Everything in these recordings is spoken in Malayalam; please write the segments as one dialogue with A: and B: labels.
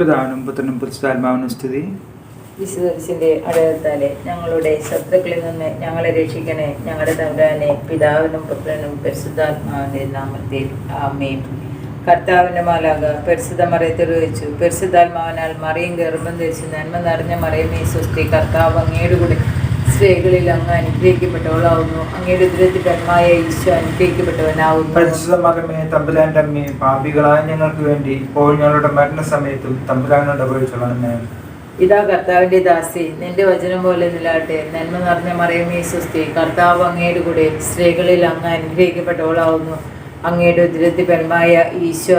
A: പിതാവിനും പുത്രനും പുരുഷാത്മാവിനും സ്ഥിതി
B: വിശുദ്ധന്റെ അടയത്താലെ ഞങ്ങളുടെ ശത്രുക്കളിൽ നിന്ന് ഞങ്ങളെ രക്ഷിക്കണേ ഞങ്ങളുടെ തമ്പുരാനെ പിതാവിനും പുത്രനും പരിശുദ്ധാത്മാവിന്റെ നാമത്തിൽ ആമേൻ. കർത്താവിന്റെ മാലാക പരിശുദ്ധ മറയത്തിൽ വെച്ചു പരിശുദ്ധാത്മാവിനാൽ മറിയും ഗർഭം ധരിച്ച് നന്മ നിറഞ്ഞ മറിയമേ സുസ്തി കർത്താവ് അങ്ങയുടെ സ്ത്രീകളിൽ അങ്ങ് അനുഗ്രഹിക്കപ്പെട്ടവളാവുന്നു. അങ്ങയുടെ ദുരിതമായ ഈശോ അനുഗ്രഹിക്കപ്പെട്ടവനാവുന്നു.
A: പരിശുദ്ധ മകമേ തമ്പുരാന്റെ അമ്മേ പാപികളായ ഞങ്ങൾക്ക് വേണ്ടി ഇപ്പോൾ ഞങ്ങളുടെ മരണസമയത്തും തമ്പുരാനോട് അപേക്ഷിച്ചോളണമേ
B: ഇതാ കർത്താവിന്റെ ദാസി നിന്റെ വചനം പോലെ നിലാട്ടെ. നന്മ നിറഞ്ഞ മറിയമേ സുസ്തി കർത്താവ് അങ്ങയുടെ കൂടെ സ്ത്രീകളിൽ അങ്ങ് അനുഗ്രഹിക്കപ്പെട്ടവളാവുന്നു. അങ്ങയുടെ ഉദരത്തിൽ പെൺമായ ഈശോ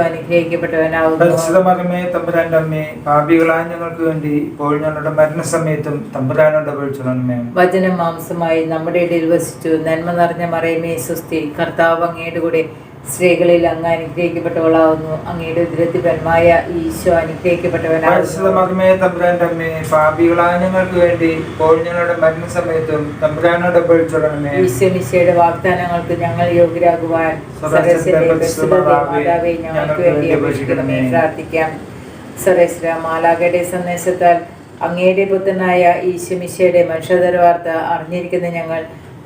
A: തമ്പുരാന്റെ അമ്മേ പാപികളായ ഞങ്ങൾക്ക് വേണ്ടി ഇപ്പോൾ ഞങ്ങളുടെ മരണസമയത്തും തമ്പുരാനോട് അപേക്ഷിച്ചോളണമേ
B: വചനം മാംസമായി നമ്മുടെ ഇടയിൽ വസിച്ചു. നന്മ നിറഞ്ഞ മറയമേ സുസ്ഥി കർത്താവ് അങ്ങയുടെ കൂടെ സ്ത്രീകളിൽ അങ്ങ് അനുഗ്രഹിക്കപ്പെട്ടവളാവുന്നു. അങ്ങയുടെ ഉദരത്തിൽ പെൺമായ ഈശോ
A: ഞങ്ങൾക്ക് വേണ്ടി ഞങ്ങളുടെ മരണസമയത്തും തമ്പുരാനോട് അപേക്ഷിച്ചോളണമേ
B: ഈശോ നിശയുടെ വാഗ്ദാനങ്ങൾക്ക് ഞങ്ങൾ യോഗ്യരാകുവാൻ മാതാവേ ഞങ്ങൾക്ക് വേണ്ടി അപേക്ഷിക്കണമേ. പ്രാർത്ഥിക്കാം. സരസ്വര മാലാഖയുടെ സന്ദേശത്താൽ അങ്ങയുടെ പുത്രനായ ഈശോമിശയുടെ മനുഷ്യതര വാർത്ത അറിഞ്ഞിരിക്കുന്ന ഞങ്ങൾ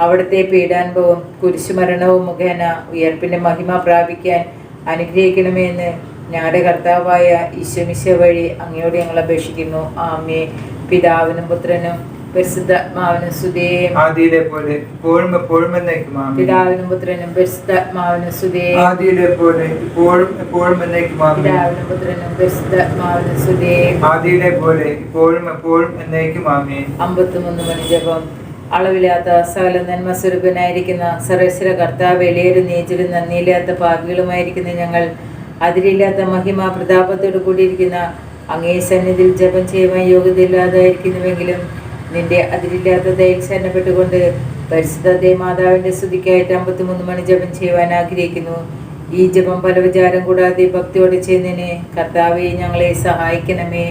B: അവിടുത്തെ പീഡാനുഭവം കുരിശുമരണവും മുഖേന ഉയർപ്പിന്റെ മഹിമ പ്രാപിക്കാൻ അനുഗ്രഹിക്കണമേ എന്ന് ഞങ്ങളുടെ കർത്താവായ ഈശ്വമിശ വഴി അങ്ങയോട് ഞങ്ങൾ അപേക്ഷിക്കുന്നു. ആമേ പിതാവിനും പുത്രനും പരിശുദ്ധാത്മാവിനും സുതേയും
A: ആദിയിലെ പോലെ ഇപ്പോഴും എപ്പോഴും എന്നേക്കും.
B: പിതാവിനും പുത്രനും പരിശുദ്ധാത്മാവിനും സുതേയും
A: ആദിയിലെ പോലെ ഇപ്പോഴും എപ്പോഴും എന്നേക്കും.
B: പിതാവിനും പുത്രനും പരിശുദ്ധാത്മാവിനും സുതേയും
A: ആദിയിലെ പോലെ ഇപ്പോഴും എപ്പോഴും എന്നേക്കും. ആമേ
B: അമ്പത്തിമൂന്ന് മണി ജപം. അളവില്ലാത്ത സകല നന്മ സ്വരൂപനായിരിക്കുന്ന സർവേശ്വര കർത്താവ് എളിയരും നീചരും നന്ദിയില്ലാത്ത പാപികളുമായിരിക്കുന്ന ഞങ്ങൾ അതിരില്ലാത്ത മഹിമ പ്രതാപത്തോട് കൂടിയിരിക്കുന്ന അങ്ങേ സന്നിധിയിൽ ജപം ചെയ്യുവാൻ യോഗ്യതയില്ലാതായിരിക്കുന്നുവെങ്കിലും നിന്റെ അതിരില്ലാത്ത ദയയിൽ ശരണപ്പെട്ടുകൊണ്ട് പരിശുദ്ധ ദേമാതാവിന്റെ സ്തുതിക്കായിട്ട് അമ്പത്തിമൂന്ന് മണി ജപം ചെയ്യുവാൻ ആഗ്രഹിക്കുന്നു. ഈ ജപം പല വിചാരം കൂടാതെ ഭക്തിയോടെ ചെയ്യുന്നതിന് കർത്താവെ ഞങ്ങളെ സഹായിക്കണമേ.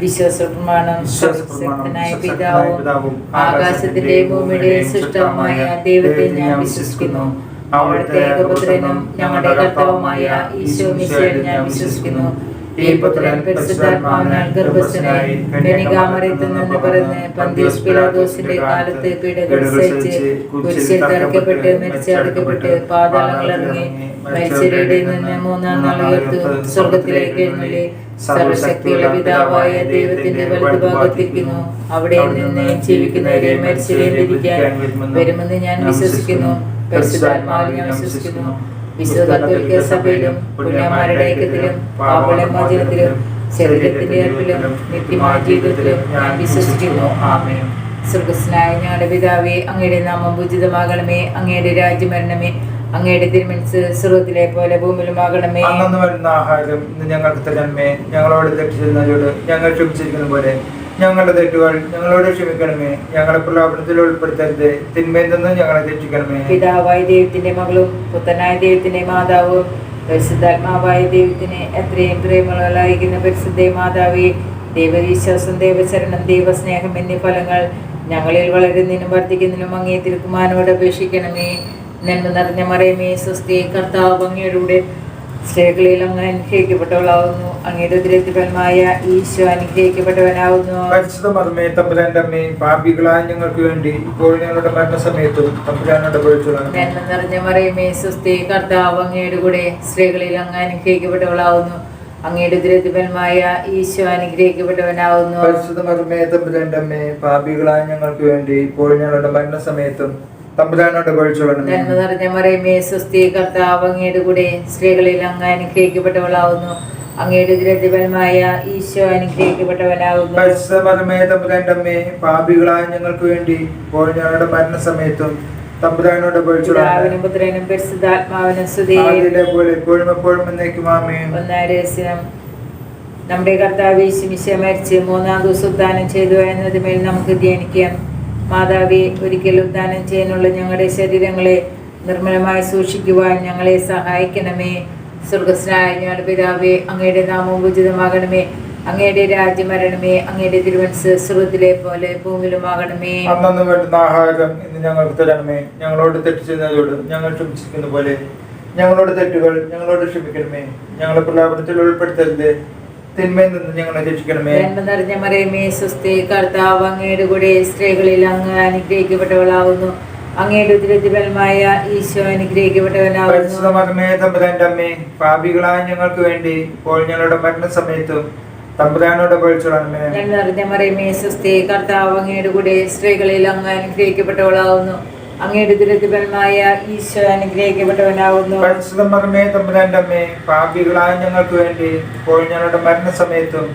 B: വിശ്വാസ പ്രമാണം ശക്തനായ പിതാവും ആകാശത്തിന്റെ ഭൂമിയുടെ സൃഷ്ടവുമായ ദൈവത്തെ ഞാൻ വിശ്വസിക്കുന്നു. അവിടുത്തെ ഏകപുത്രനും ഞങ്ങളുടെ കർത്താവുമായ ഈശോ മിശിഹായിൽ ഞാൻ വിശ്വസിക്കുന്നു. ഈ പുത്രൻ പരിശുദ്ധാത്മാവിനാൽ ഗർഭസ്ഥനായി കനികാമരത്തിൽ നിന്ന് പറഞ്ഞ് പന്തീസ് പിലാദോസിന്റെ കാലത്ത് പീഡകൾ സഹിച്ച് കുരിശിൽ തറക്കപ്പെട്ട് മരിച്ചടക്കപ്പെട്ട് പാതാളങ്ങളിറങ്ങി മരിച്ചവരുടെ നിന്ന് മൂന്നാം നാൾ ഉയർത്തു സ്വർഗത്തിലേക്ക് എഴുന്നള്ളി സർവശക്തിയുള്ള പിതാവായ ദൈവത്തിന്റെ വലതുഭാഗത്തിരിക്കുന്നു അവിടെ നിന്ന് ജീവിക്കുന്നവരെയും മരിച്ചവരെയും വിധിക്കാൻ വരുമെന്ന് ഞാൻ വിശ്വസിക്കുന്നു. പരിശുദ്ധാത്മാവിൽ ഞാൻ വിശ്വസിക്കുന്നു. വിശുദ്ധ കത്തോലിക്ക സഭയിലും പുണ്യമാരുടെ ഐക്യത്തിലും പാപളമോചനത്തിലും ശരീരത്തിന്റെ ഏർപ്പിലും നിത്യമായ ജീവിതത്തിലും ഞാൻ വിശ്വസിക്കുന്നു. ആമേൻ സ്വർഗസ്നായ ഞങ്ങളുടെ പിതാവേ അങ്ങയുടെ നാമം പൂജിതമാകണമേ. അങ്ങയുടെ രാജ്യം വരണമേ അങ്ങയുടെ തിരുമനസ് സ്വർഗത്തിലെ പോലെ ഭൂമിലുമാകണമേ
A: അന്നു വരുന്ന ആഹാരം ഇന്ന് ഞങ്ങൾക്ക് തരണമേ. ഞങ്ങളോട് തെറ്റിച്ചെന്നവരോട് ഞങ്ങൾ ക്ഷമിച്ചിരിക്കുന്ന പോലെ. ഞങ്ങളുടെ തെറ്റുകൾ ഞങ്ങളോട് ക്ഷമിക്കണമേ. ഞങ്ങളെ പ്രലോഭനത്തിൽ ഉൾപ്പെടുത്തരുത്. തിന്മയിൽ നിന്ന് ഞങ്ങളെ രക്ഷിക്കണമേ.
B: പിതാവായ ദൈവത്തിന്റെ മകളും പുത്തനായ ദൈവത്തിന്റെ മാതാവും പരിശുദ്ധാത്മാവായ ദൈവത്തിന് എത്രയും പ്രേമകളായിരിക്കുന്ന പരിശുദ്ധ മാതാവി ദൈവവിശ്വാസം ദൈവചരണം ദൈവസ്നേഹം എന്നീ ഫലങ്ങൾ ഞങ്ങളിൽ വളരുന്നതിനും വർദ്ധിക്കുന്നതിനും അങ്ങേ തിരുക്കുമാനോട് അപേക്ഷിക്കണമേ. നന്മ നിറഞ്ഞ മറയമേ സ്വസ്തി കർത്താവ് അങ്ങയുടെ സ്ത്രീകളിൽ അങ്ങ് അനുഗ്രഹിക്കപ്പെട്ടവളാവുന്നു. അങ്ങയുടെ ഉദരത്തിപരമായ ഈശോ അനുഗ്രഹിക്കപ്പെട്ടവനാവുന്നു.
A: പരിശുദ്ധ മർമ്മേ തമ്പുരാന്റെ അമ്മേ പാപികളായ ഞങ്ങൾക്ക് വേണ്ടി ഇപ്പോൾ ഞങ്ങളുടെ മരണസമയത്തും തമ്പുരാനോട്
B: നന്മ നിറഞ്ഞ മറിയമേ സ്വസ്തി കർത്താവ് അങ്ങയുടെ കൂടെ സ്ത്രീകളിൽ അങ്ങ് അനുഗ്രഹിക്കപ്പെട്ടവളാവുന്നു. അങ്ങയുടെ ദുരിതഫലമായ ഈശോ അനുഗ്രഹിക്കപ്പെട്ടവനാവുന്നു.
A: പരിശുദ്ധ മർമ്മേ തമ്പുരാന്റെ അമ്മേ പാപികളായ ഞങ്ങൾക്ക് വേണ്ടി ഇപ്പോൾ ഞങ്ങളുടെ മരണസമയത്തും തമ്പുരാനോട് അപേക്ഷിച്ചോളാം
B: നന്മ നിറഞ്ഞ മറിയമേ സുസ്ഥി കർത്താവ് അങ്ങയുടെ കൂടെ സ്ത്രീകളിൽ അങ്ങ് അനുഗ്രഹിക്കപ്പെട്ടവളാവുന്നു. അങ്ങയുടെ ഈശോ അനുഗ്രഹിക്കപ്പെട്ടവനാവുന്നു.
A: പാപികളായ ഞങ്ങൾക്ക് വേണ്ടി ഇപ്പോൾ ഞങ്ങളുടെ മരണസമയത്തും തമ്പുരാനോട് അപേക്ഷിച്ചോളാം
B: പിതാവിനും പുത്രനും പരിശുദ്ധാത്മാവിനും സ്തുതി.
A: ആദിയിലെ പോലെ എപ്പോഴും എപ്പോഴും എന്നേക്കും ആമേൻ.
B: ഒന്നാം രഹസ്യം. നമ്മുടെ കർത്താവ് ശിമിശ മരിച്ച് മൂന്നാം ദിവസം ദാനം ചെയ്തു എന്നതുമേൽ നമുക്ക് ധ്യാനിക്കാം. മാതാവി ഒരിക്കൽ ഉദ്ധാനം ചെയ്യാനുള്ള ഞങ്ങളുടെ ശരീരങ്ങളെ നിർമ്മലമായി സൂക്ഷിക്കുവാൻ ഞങ്ങളെ സഹായിക്കണമേ. സ്വർഗസ്നായ ഞങ്ങളുടെ പിതാവെ അങ്ങയുടെ നാമം ഉചിതമാകണമേ. അങ്ങയുടെ രാജ്യമരണമേ അങ്ങയുടെ തിരുവനസ് സ്വർഗത്തിലെ പോലെ ഭൂമിയിലുമാകണമേ.
A: അന്നു വേണ്ടുന്ന ആഹാരം ഇന്ന് ഞങ്ങൾക്ക് തരണമേ. ഞങ്ങളോട് തെറ്റ് ചെയ്യുന്നതോട് ഞങ്ങൾ ക്ഷമിച്ചിരിക്കുന്ന പോലെ ഞങ്ങളോട് തെറ്റുകൾ ഞങ്ങളോട് ക്ഷമിക്കണമേ. ഞങ്ങളെ പ്രലാപനത്തിൽ ഉൾപ്പെടുത്തരുത്. തിന്മയിൽ നിന്ന് ഞങ്ങളെ രക്ഷിക്കണമേ.
B: നന്മ നിറഞ്ഞ മറിയമേ സുസ്ഥി കർത്താവ് അങ്ങയുടെ കൂടെ സ്ത്രീകളിൽ അങ്ങ് അനുഗ്രഹിക്കപ്പെട്ടവളാവുന്നു. അങ്ങയുടെ ഉദരത്തിഫലമായ ഈശോ
A: അമ്മേ പാപികളായ ഞങ്ങൾക്ക് വേണ്ടി ഇപ്പോൾ ഞങ്ങളുടെ മരണസമയത്തും തമ്പുരാനോട് പഴിച്ചുടണമേ
B: നന്മ നിറഞ്ഞ മറിയമേ സുസ്ഥി കർത്താവ് അങ്ങയുടെ കൂടെ സ്ത്രീകളിൽ അങ്ങ് അനുഗ്രഹിക്കപ്പെട്ടവളാവുന്നു. അങ്ങയുടെ ഉദരത്തിഫലമായ ഈശോ അനുഗ്രഹിക്കപ്പെട്ടവനാവുന്നു.
A: പരിശുദ്ധമകമേ തമ്പുരാന്റെ അമ്മേ പാപികളായ ഞങ്ങൾക്ക് വേണ്ടി ഇപ്പോൾ ഞങ്ങളുടെ മരണസമയത്തും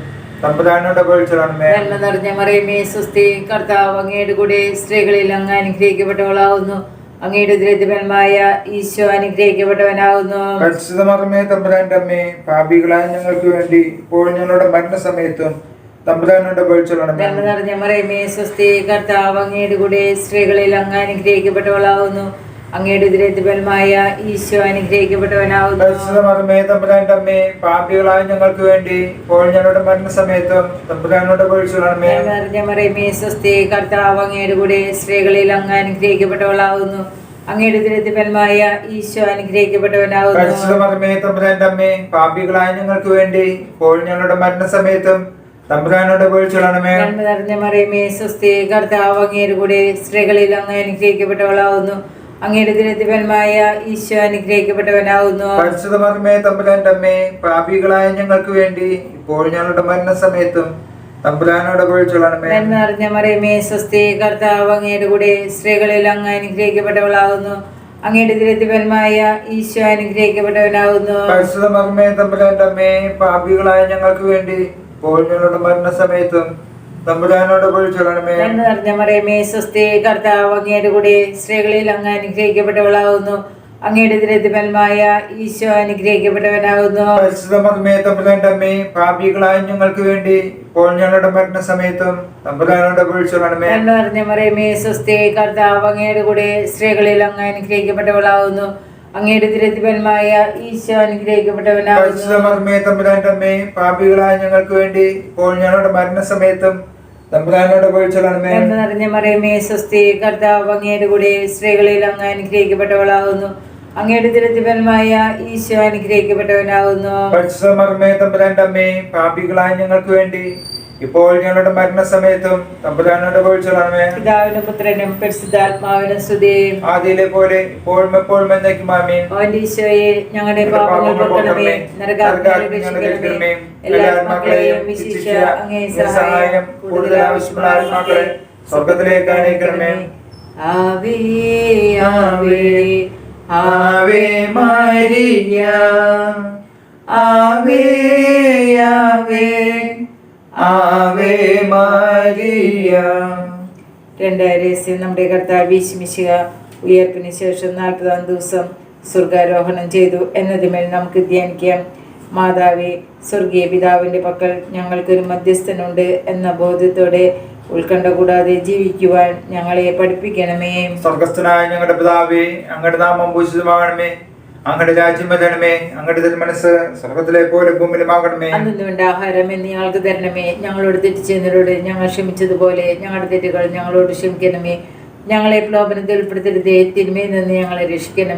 A: തമ്പുരാനോട് പഴിച്ചുടണമേ
B: നന്മ നിറഞ്ഞ മറിയമേ സുസ്ഥി കർത്താവ് അങ്ങയുടെ കൂടെ സ്ത്രീകളിൽ അങ്ങ് അനുഗ്രഹിക്കപ്പെട്ടവളാവുന്നു. അങ്ങയുടെ ഉദരത്തിഫലമായ ഈശോ അനുഗ്രഹിക്കപ്പെട്ടവനാവുന്നു.
A: പരിശുദ്ധമകമേ തമ്പുരാന്റെ അമ്മേ പാപികളായ ഞങ്ങൾക്ക് വേണ്ടി ഇപ്പോൾ ഞങ്ങളുടെ മരണസമയത്തും തമ്പുരാനോട്
B: നിറഞ്ഞ മറിയമേ സ്വസ്തി കർത്താവ് അങ്ങയുടെ കൂടെ സ്ത്രീകളിൽ അങ്ങ് അനുഗ്രഹിക്കപ്പെട്ടവളാവുന്നു. അങ്ങയുടെ ഈശോ അനുഗ്രഹിക്കപ്പെട്ടവനാവുന്നു.
A: പാപികളായ ഞങ്ങൾക്ക് വേണ്ടി. ഇപ്പോൾ ഞങ്ങളുടെ മരണസമയത്തും തമ്പുരാനോട് പഴിച്ചുടണമേ
B: നിറഞ്ഞ മറിയമേ സ്വസ്തി കർത്താവ് അങ്ങയുടെ കൂടെ സ്ത്രീകളിൽ അങ്ങ് അനുഗ്രഹിക്കപ്പെട്ടവളാവുന്നു. അങ്ങയുടെ ഉദരത്തിഫലമായ ഈശോ അനുഗ്രഹിക്കപ്പെട്ടവനാവുന്നു.
A: പാപികളായ ഞങ്ങൾക്ക് വേണ്ടി. ഇപ്പോൾ ഞങ്ങളുടെ മരണസമയത്തും തമ്പുരാനോട് പഴിച്ചുടണമേ
B: നന്മ നിറഞ്ഞ മറിയമേ സ്വസ്തി കർത്താവ് അങ്ങയുടെ കൂടെ സ്ത്രീകളിൽ അങ്ങ് അനുഗ്രഹിക്കപ്പെട്ടവളാവുന്നു. അങ്ങയുടെ ഉദരത്തിഫലമായ ഈശോ അനുഗ്രഹിക്കപ്പെട്ടവനാവുന്നു.
A: തമ്പുരാന്റെ അമ്മേ പാപികളായ ഞങ്ങൾക്ക് വേണ്ടി ഇപ്പോൾ ഞങ്ങളുടെ മരണസമയത്തും തമ്പുരാനോട്
B: നന്മ നിറഞ്ഞ മറിയമേ സ്വസ്തി കർത്താവ് അങ്ങയുടെ കൂടെ സ്ത്രീകളിൽ അങ്ങ് അനുഗ്രഹിക്കപ്പെട്ടവളാവുന്നു. അങ്ങയുടെ ഉദരത്തിഫലമായ ഈശോ അനുഗ്രഹിക്കപ്പെട്ടവനാവുന്നു.
A: തമ്പുരാന്റെ അമ്മേ പാപികളായ ഞങ്ങൾക്ക് വേണ്ടി ഇപ്പോൾ ഞങ്ങളുടെ മരണസമയത്തും തമ്പുരാനോട്
B: എന്ന് നിറഞ്ഞ മറിയമേ സ്വസ്തി കർത്താവ് അങ്ങയുടെ കൂടെ സ്ത്രീകളിൽ അങ്ങ് അനുഗ്രഹിക്കപ്പെട്ടവളാകുന്നു അങ്ങയുടെ ഉദരത്തിഫലമായ ഈശോ
A: അനുഗ്രഹിക്കപ്പെട്ടവനാകുന്നു പാപികളായ ഞങ്ങൾക്ക് വേണ്ടി ഇപ്പോൾ ഞങ്ങളുടെ മരണസമയത്തും തമ്പുരാനോട് പഴിച്ചുടണമേ
B: നന്മ നിറഞ്ഞ മറിയമേ സ്വസ്തി കർത്താവ് അങ്ങയുടെ കൂടെ സ്ത്രീകളിൽ അങ്ങ് അനുഗ്രഹിക്കപ്പെട്ടവളാവുന്നു. അങ്ങയുടെ തിരുത്തിപ്പന്മായ ഈശോ
A: അമ്മേ പാപികളായ ഞങ്ങൾക്ക് വേണ്ടി ഇപ്പോൾ ഞങ്ങളുടെ മരണസമയത്തും തമ്പുരാനോട്
B: നിറഞ്ഞ മറിയമേ സ്വസ്തി കർത്താവ് അങ്ങയുടെ കൂടെ സ്ത്രീകളിൽ അങ്ങ് അനുഗ്രഹിക്കപ്പെട്ടവളാകുന്നു. അങ്ങയുടെ തിരുത്തിപ്പന്മായ ഈശോ
A: അനുഗ്രഹിക്കപ്പെട്ടവനാകുന്നു. അമ്മേ പാപികളായ ഞങ്ങൾക്ക് വേണ്ടി ഇപ്പോൾ ഞങ്ങളുടെ മരണസമയത്തും തമ്പുരാനോട് പഴിച്ചുടണമേ
B: പിതാവിനും പുത്രനും പരിശുദ്ധാത്മാവിനും സ്തുതിയും
A: ആദ്യയിലെ പോലെ ഇപ്പോഴും എപ്പോഴും എന്നേക്കും ആമീൻ.
B: ഈശോയെ ഞങ്ങളുടെ പാപങ്ങൾ പൊറുക്കണമേ എല്ലാ ആത്മാക്കളെയും അങ്ങേ സഹായം കൂടുതൽ ആവശ്യമുള്ള ആത്മാക്കളെ
A: സ്വർഗത്തിലേക്ക് അയക്കണമേ
B: ആവേ ആവേ
A: ആവേ മരിയ. ആവേ ആവേ ആവേ മരിയ
B: രണ്ടാം രഹസ്യം നമ്മുടെ കർത്താവ് വിശ്മിശിക ഉയർപ്പിന് ശേഷം നാൽപ്പതാം ദിവസം സ്വർഗാരോഹണം ചെയ്തു എന്നതുമേൽ നമുക്ക് ധ്യാനിക്കാം. മാതാവി സ്വർഗീയ പിതാവിന്റെ പക്കൽ ഞങ്ങൾക്കൊരു മധ്യസ്ഥനുണ്ട് എന്ന ബോധ്യത്തോടെ ഉത്കണ്ഠ കൂടാതെ ജീവിക്കുവാൻ ഞങ്ങളെ പഠിപ്പിക്കണമേ.
A: സ്വർഗസ്ഥനായ ഞങ്ങളുടെ പിതാവേ അങ്ങയുടെ നാമം ഭൂഷിതമാകണമേ അങ്ങയുടെ രാജ്യം വരണമേ അങ്ങയുടെ തിരുമനസ് സ്വർഗത്തിലെ പോലെ ഭൂമിയിലുമാകണമേ
B: അന്നുണ്ട് ആഹാരം എന്ന് ഞങ്ങൾക്ക് തരണമേ. ഞങ്ങളോട് തെറ്റ് ചെയ്യുന്നവരോട് ഞങ്ങൾ ക്ഷമിച്ചതുപോലെ ഞങ്ങളുടെ തെറ്റുകൾ ഞങ്ങളോട് ക്ഷമിക്കണമേ. ഞങ്ങളെ പ്രലോഭനത്തിൽ ഉൾപ്പെടുത്തരുതേ തിന്മയിൽ നിന്ന് ഞങ്ങളെ രക്ഷിക്കണമേ.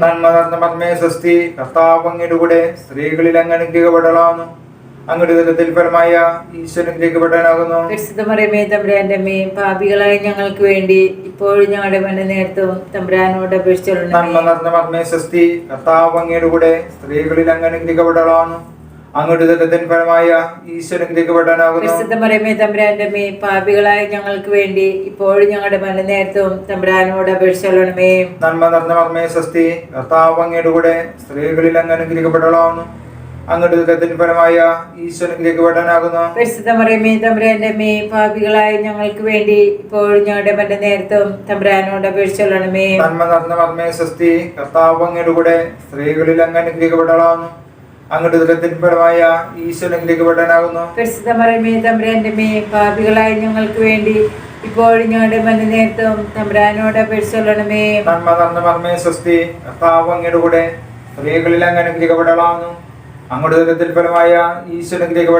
A: മർമ്മേ സ്വസ്തി കർത്താവ് അങ്ങയുടെ കൂടെ സ്ത്രീകളിൽ അങ്ങനെ അങ്ങയുടെ ദുരിതത്തിൽ ഫലമായ ഈശ്വരൻ അനുഗ്രഹിക്കപ്പെടാനാകുന്നു
B: പരിശുദ്ധമറിയമേ തമ്പുരാന്റെ മേ പാപികളായ ഞങ്ങൾക്ക് വേണ്ടി ഇപ്പോഴും ഞങ്ങളുടെ മന നേരത്തും തമ്പുരാനോട്
A: നിറഞ്ഞ കർത്താവ് അങ്ങയുടെ കൂടെ സ്ത്രീകളിൽ അങ്ങനെ അങ്ങയുടെ ദുരിതത്തിൽ ഫലമായ
B: പരിശുദ്ധമറിയമേ തമ്പുരാന്റെ മേ പാപികളായ ഞങ്ങൾക്ക് വേണ്ടി ഇപ്പോഴും ഞങ്ങളുടെ മന നേരത്തും തമ്പുരാനോട് അപേക്ഷിച്ചോളണമേ
A: നന്മ നിറഞ്ഞ മർമ്മേ സ്വസ്തി കർത്താവ് അങ്ങയുടെ കൂടെ സ്ത്രീകളിൽ അങ്ങനെ ഫലമായ
B: പരിശുദ്ധമറിയമേ തമ്പുരാന്റെ പാപികളായ ഞങ്ങൾക്ക് വേണ്ടി ഇപ്പോൾ ഞങ്ങളുടെ നേരത്തും തമ്പുരാനോട് അപേക്ഷിച്ചോളണമേ
A: നന്മ നിറഞ്ഞ മർമ്മേ സ്വസ്തി കർത്താവ് അങ്ങയുടെ കൂടെ സ്ത്രീകളിൽ അങ്ങ് ഫലമായ
B: പരിശുദ്ധമറിയമേ തമ്പുരാന്റെ പാപികളായ ഞങ്ങൾക്ക് വേണ്ടി ഇപ്പോൾ ഞങ്ങളുടെ മന നേരത്തും തമ്പുരാനോട് അപേക്ഷിച്ചോളണമേ
A: നന്മ നിറഞ്ഞ മർമ്മേ സ്വസ്തി കർത്താവ് അങ്ങയുടെ കൂടെ സ്ത്രീകളിൽ അങ്ങ് അങ്ങയുടെ ദുരിതത്തിൽ ഫലമായ ഈശ്വരങ്കിലേക്ക്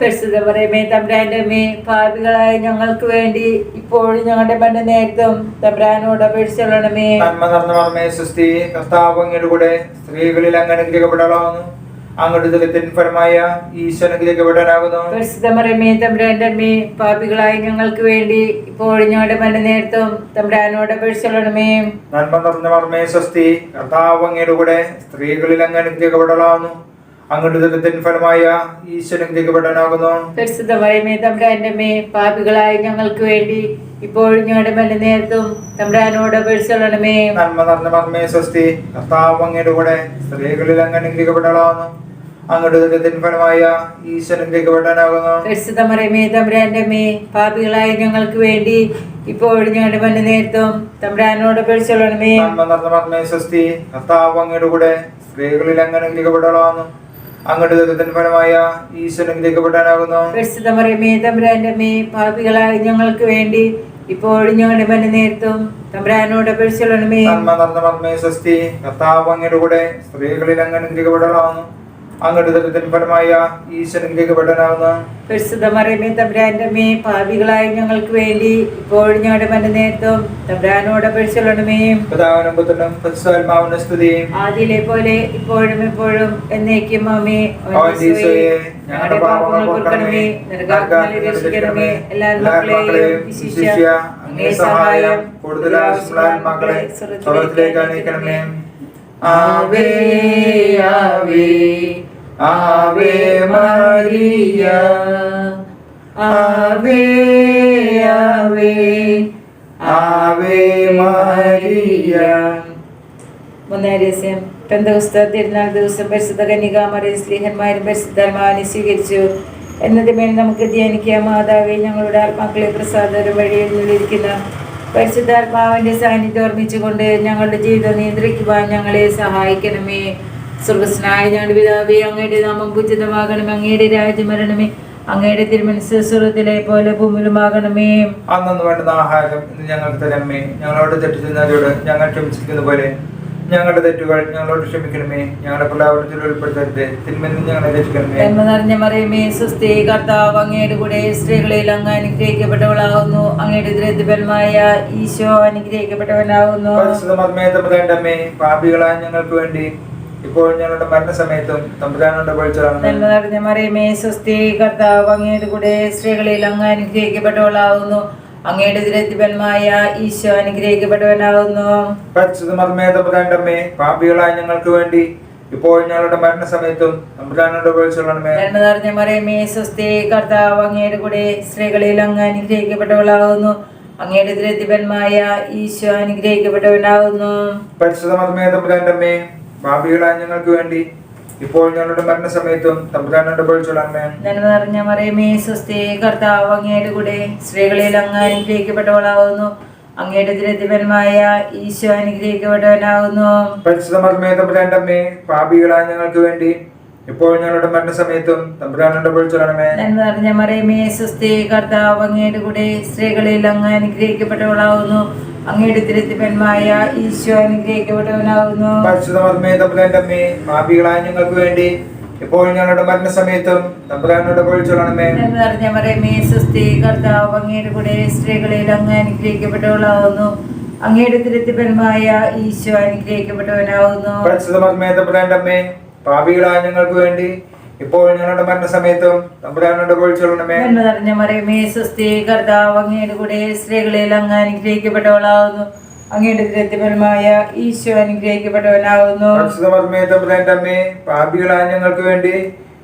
B: പരിശുദ്ധ പറയുമേ തമ്പ്രാന്റെ അമ്മേ പാപികളായ ഞങ്ങൾക്ക് വേണ്ടി ഇപ്പോഴും ഞങ്ങളുടെ പണ്ട് നേരത്തും തമ്പ്രാനോട് അപേക്ഷിച്ചോളണമേ
A: നന്മ നടന്ന മർമ്മേ സ്വസ്തി കർത്താവങ്ങയുടെ കൂടെ സ്ത്രീകളിൽ അങ്ങനെ അങ്ങോട്ട് ഫലമായ
B: തമ്പുരാന്റെ അമ്മേ പാപികളായി ഞങ്ങൾക്ക് വേണ്ടി ഇപ്പോഴും ഞങ്ങളുടെ മന നേരത്തും തമ്പ്രാനോട് അപേക്ഷിച്ചോളണമേ
A: നന്മ നിറഞ്ഞ മർമ്മേ സ്വസ്തി കൂടെ സ്ത്രീകളിൽ അങ്ങനെ അനുഗ്രഹിക്കപ്പെടലാവുന്നു അങ്ങോട്ട് ദലത്തിൻ ഫലമായ
B: പാപികളായ ഞങ്ങൾക്ക് വേണ്ടി ഇപ്പോഴും ഞങ്ങളുടെ മല നേരത്തും തമ്പുരാനോട് അപേക്ഷിച്ചോളണമേ.
A: നന്മ നടന്ന മർമ്മേ സ്വസ്തി. കർത്താവ് അങ്ങയുടെ കൂടെ സ്ത്രീകളിൽ അങ്ങോട്ട് ദലത്തിൻ ഫലമായ
B: പരിശുദ്ധമറിയമേ പാപികളായ ഞങ്ങൾക്ക് വേണ്ടി ഇപ്പോഴും ഞങ്ങളുടെ മല നേരത്തും തമ്പുരാനോട് അപേക്ഷിച്ചോളണമേ.
A: നന്മ നടന്ന മർമ്മേ സ്വസ്തി. കർത്താവ് അങ്ങയുടെ കൂടെ സ്ത്രീകളിൽ അങ്ങനെ അങ്ങോട്ട് ദലത്തിൻ ഫലമായ ഈശോ അനുഗ്രഹിക്കപ്പെടാനാകുന്നു
B: പരിശുദ്ധമറിയമേ തമ്പുരാന്റെ അമ്മേ പാപികളായി ഞങ്ങൾക്ക് വേണ്ടി ഇപ്പോഴും ഞങ്ങളുടെ മന നേരത്തും തമ്പുരാനോട് അപേക്ഷിച്ചോളണമേ.
A: നന്മ നിറഞ്ഞ മർമ്മേ സ്വസ്തി കർത്താവ് അങ്ങയുടെ കൂടെ സ്ത്രീകളിൽ അങ്ങനെ അനുഗ്രഹിക്കപ്പെടലാവുന്നു ഫലമായ
B: പരിശുദ്ധമറിയമേ തമ്പുരാന്റെ പാപികളായി ഞങ്ങൾക്ക് വേണ്ടി ഇപ്പോഴും ഞങ്ങളുടെ മന നേരത്തും തമ്പുരാനോട് അപേക്ഷിച്ചോളണമേ
A: പിതാവിനും പുത്രനും പരിശുദ്ധാത്മാവിനും സ്തുതി
B: ആദിയിലെ പോലെ ഇപ്പോഴും എപ്പോഴും എന്നേക്കും അമ്മേ
A: ഞങ്ങളുടെ പാപങ്ങൾ പൊറുക്കണമേ
B: നരകാഗ്നിയിൽ രക്ഷിക്കണമേ. എല്ലാ മക്കളെയും വിശിഷ്യ അങ്ങേ സഹായം. കൂടുതൽ അനയിക്കണമേ
A: ആവേ ആവേ ആവേ Maria, Ave, ആവേ Ave Maria.
B: മൂന്നാം രഹസ്യം പെന്തകുസ്ത തിരുനാൾ ദിവസം പരിശുദ്ധ കന്യകാമറിയ സ്ലീഹന്മാരും പരിശുദ്ധാത്മാവിനെ സ്വീകരിച്ചു. എന്നതിമേൽ നമുക്ക് ധ്യാനിക്കാം. മാതാവേ ഞങ്ങളുടെ ആത്മാക്കളെ പ്രസാദം വഴിയിൽ നിന്നിരിക്കുന്ന പരിശുദ്ധാത്മാവിന്റെ സാന്നിധ്യം ഓർമ്മിച്ചുകൊണ്ട് ഞങ്ങളുടെ ജീവിതം നിയന്ത്രിക്കുവാൻ ഞങ്ങളെ സഹായിക്കണമേ. സ്വർഗസ്നായ ഞങ്ങളുടെ പിതാവേ അങ്ങയുടെ നാമം പൂജിതമാകണമേ അങ്ങയുടെ രാജ്യമരണമേ അങ്ങയുടെ തിരുമനസ് സ്വർഗത്തിലെ പോലെ ഭൂമിയിലുമാകണമേ.
A: അന്നു വേണ്ടുന്ന ആഹാരം ഇന്ന് ഞങ്ങൾക്ക് തരമേ ഞങ്ങളോട് തെറ്റ് ചെയ്യുന്നവരോട് ഞങ്ങൾ ക്ഷമിച്ചിരിക്കുന്ന പോലെ ഞങ്ങളുടെ തെറ്റുകൾ ഞങ്ങളോട് ക്ഷമിക്കണമേ. ഞങ്ങളുടെ പ്രലാപനത്തിൽ ഉൾപ്പെടുത്തരുത്. തിന്മയിൽ ഞങ്ങളെ രക്ഷിക്കണമേ.
B: എന്ന് നിറഞ്ഞ മറിയമേ സുസ്ഥി കർത്താവ് അങ്ങയുടെ കൂടെ സ്ത്രീകളിൽ അങ്ങ് അനുഗ്രഹിക്കപ്പെട്ടവളാകുന്നു അങ്ങയുടെ ദുരിതഫലമായ ഈശോ അനുഗ്രഹിക്കപ്പെട്ടവനാകുന്നു
A: പാപികളായ ഞങ്ങൾക്ക് വേണ്ടി ഇപ്പോൾ ഞങ്ങളുടെ മരണസമയത്തും തമ്പുരാനോട്
B: നിറഞ്ഞ മറിയമേ സുസ്ഥി കർത്താവ് അങ്ങയുടെ കൂടെ സ്ത്രീകളിൽ അങ്ങ് അനുഗ്രഹിക്കപ്പെട്ടവളാകുന്നു അങ്ങയുടെ ദുരിതഫലമായ ഈശോ അനുഗ്രഹിക്കപ്പെട്ടവനാകുന്നു
A: പരിശുദ്ധ മർമ്മേ തമ്പുരാന്റമ്മേ പാപികളായ ഞങ്ങൾക്ക് വേണ്ടി ഇപ്പോൾ ഞങ്ങളുടെ മരണസമയത്തും തമ്പുരാനോട് പഠിച്ചോളണമേ
B: നന്മ നിറഞ്ഞ മറിയമേ സുസ്ഥി കർത്താവ് അങ്ങയുടെ കൂടെ സ്ത്രീകളിൽ അങ്ങ് അനുഗ്രഹിക്കപ്പെട്ടവളാകുന്നു അങ്ങയുടെ ദുരിതഫലമായ ഈശോ അനുഗ്രഹിക്കപ്പെട്ടവനാകുന്നു
A: പരിശുദ്ധ മർമ്മേ തമ്പുരാന്റമ്മേ പാപികളായ ഞങ്ങൾക്ക് വേണ്ടി. ഇപ്പോൾ ഞങ്ങളുടെ മരണസമയത്തും തമ്പുരാനോട് പഠിച്ചോളണമേ
B: നന്മ നിറഞ്ഞ മറിയമേ സ്വസ്തി കർത്താവ് അങ്ങയുടെ കൂടെ സ്ത്രീകളിൽ അങ്ങ് അനുഗ്രഹിക്കപ്പെട്ടവളാവുന്നു. അങ്ങയുടെ ദുരിതഫലമായ ഈശോ അനുഗ്രഹിക്കപ്പെട്ടവനാകുന്നു
A: പരിശുദ്ധമർമ്മേ തമ്പുരാന്റമ്മേ പാപികളായ ഞങ്ങൾക്ക് വേണ്ടി. ഇപ്പോൾ ഞങ്ങളുടെ മരണസമയത്തും തമ്പുരാനോട് പഠിച്ചോളണമേ
B: നന്മ നിറഞ്ഞ മറിയമേ സ്വസ്തി കർത്താവ് അങ്ങയുടെ കൂടെ സ്ത്രീകളിൽ അങ്ങ് അനുഗ്രഹിക്കപ്പെട്ടവളാകുന്നു അങ്ങയുടെ തിരുത്തിപ്പന്മായ ഈശോ അനുഗ്രഹിക്കപ്പെട്ടവനാകുന്നു
A: ഞങ്ങൾക്ക് വേണ്ടി ഇപ്പോൾ ഞങ്ങളുടെ മരണസമയത്തും തമ്പുരാനോട് പഠിച്ചോളണമേ
B: നന്മ നിറഞ്ഞ മറിയമേ സുസ്ഥി കർത്താവ് അങ്ങയുടെ കൂടെ സ്ത്രീകളിൽ അങ്ങ് അനുഗ്രഹിക്കപ്പെട്ടവളാകുന്നു. അങ്ങയുടെ ദുരിതഫലമായ ഈശോ അനുഗ്രഹിക്കപ്പെട്ടവനാകുന്നു.
A: പാപികളായ ഞങ്ങൾക്ക് വേണ്ടി ഇപ്പോൾ ഞങ്ങളുടെ മരണസമയത്തും
B: നമ്മുടെ നിറഞ്ഞ മറിയമേ സ്വസ്തി കർത്താവ് അങ്ങയുടെ കൂടെ സ്ത്രീകളിൽ അങ്ങ് അനുഗ്രഹിക്കപ്പെട്ടവളാകുന്നു അങ്ങയുടെ ദുരിതഫലമായ ഈശോ അനുഗ്രഹിക്കപ്പെട്ടവനാകുന്നു
A: പരിശുദ്ധ പാപികളായ ഞങ്ങൾക്ക് വേണ്ടി